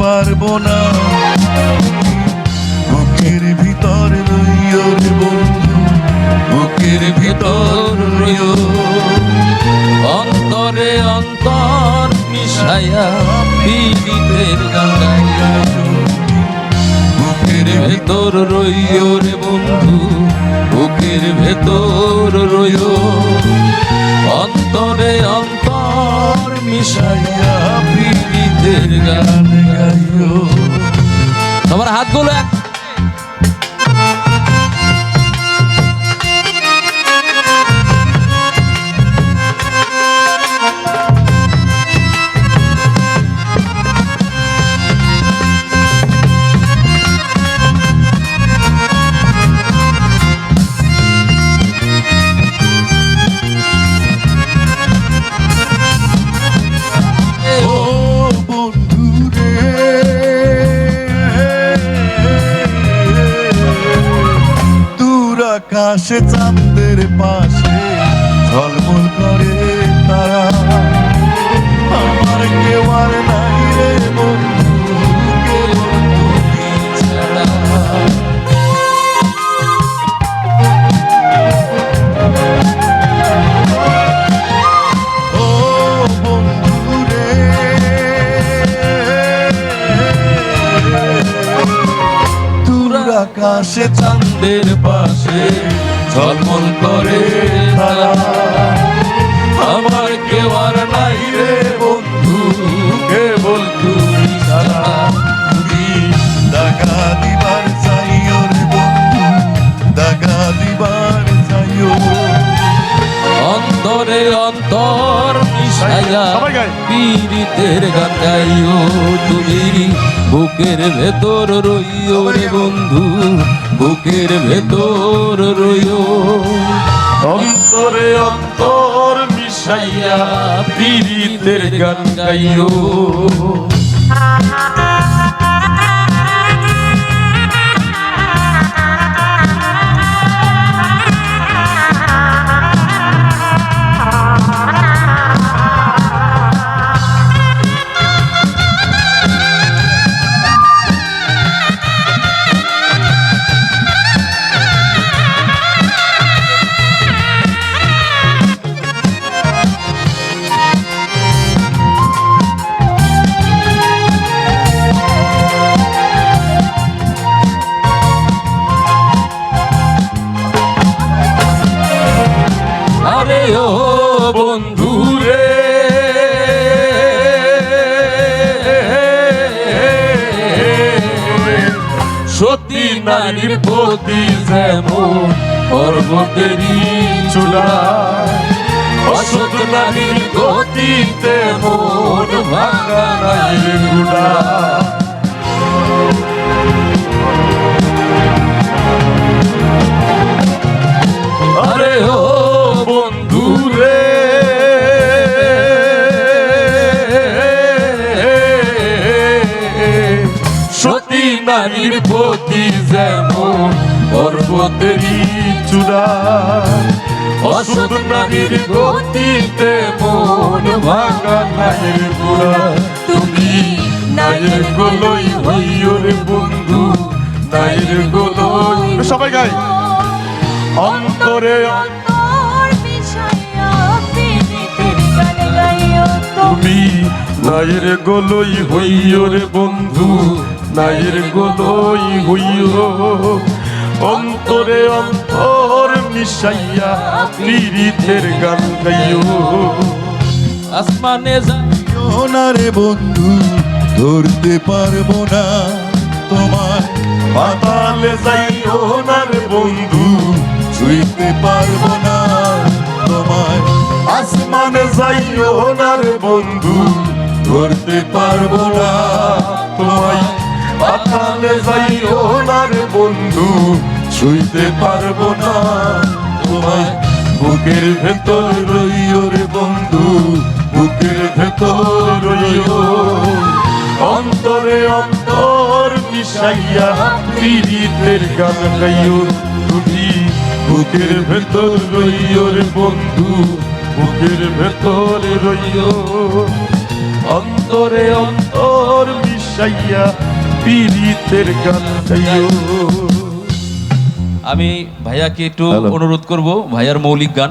পারব না। বুকের ভিতর রইও বন্ধু, বুকের ভিতর রইও। অন্তরে অন্তর মিশাইয়া পীড়িতের গঙ্গাইয়া বুকের ভেতর রইও রে বন্ধু, বুকের ভেতর রইও। অন্তরে অন্তর মিশাইয়া পীড়িতের হাতগুলো এক আকাশে চাঁদের পাশে ঝলমল করে তারা। আমার কেউ আর নাই রে বন্ধু। আকাশে চাঁদের পাশে ঝলমল করে তারা আমার কেউ আর নাই রে বন্ধু কেবল তুমি ছাড়া। তুমি দাগা দিবার চাইও রে বন্ধু দাগা দিবার চাইও। অন্তরে অন্তর মিশাইয়া। পীড়িতের গান গাইও তুমি। বুকের ভেতর রইও রে বন্ধু বুকের ভেতর রইও অন্তরে অন্তর মিশাইয়া পীড়িতের গান গাইও। ও বন্ধু রে। সতী নারীর প্রতি যেমন পর্বতেরই চূড়া, অসৎ নারীর গতিতে মন ভাঙা নারীর গুড়া নারীর প্রতি যেমন পর্বতেরই চূড়া অসৎ নারীর গতিতে মন ভাঙা নায়ের গোড়া। তুমি নায়ের গোলই হইও রে বন্ধু নায়ের গোলই সবাই গাই। অন্তরে তুমি নায়ের গোলই হইও রে বন্ধু নায়ের গোলই হইও অন্তরে অন্তর মিশাইয়া পীড়িতের গান গাইও। আসমানে যায় না রে বন্ধু ধরতে পারব না তোমার পাতালে যাইও না রে বন্ধু ছুঁইতে পারব না তোমার আসমানে যাইও না রে বন্ধু ধরতে পারব না তোমায়। পাতালে যাইও না রে বন্ধু, ছুঁইতে পারব না। তোমায় বুকের ভেতর রইও রে বন্ধু, বুকের ভেতর রইও। অন্তরে অন্তর মিশাইয়া পীড়িতের গান গাইও তুমি বুকের ভেতর রইও রে বন্ধু, বুকের ভেতর রইও। অন্তরে অন্তর মিশাইয়া পীড়িতের গান আমি ভাইয়াকে একটু অনুরোধ করব ভাইয়ার মৌলিক গান।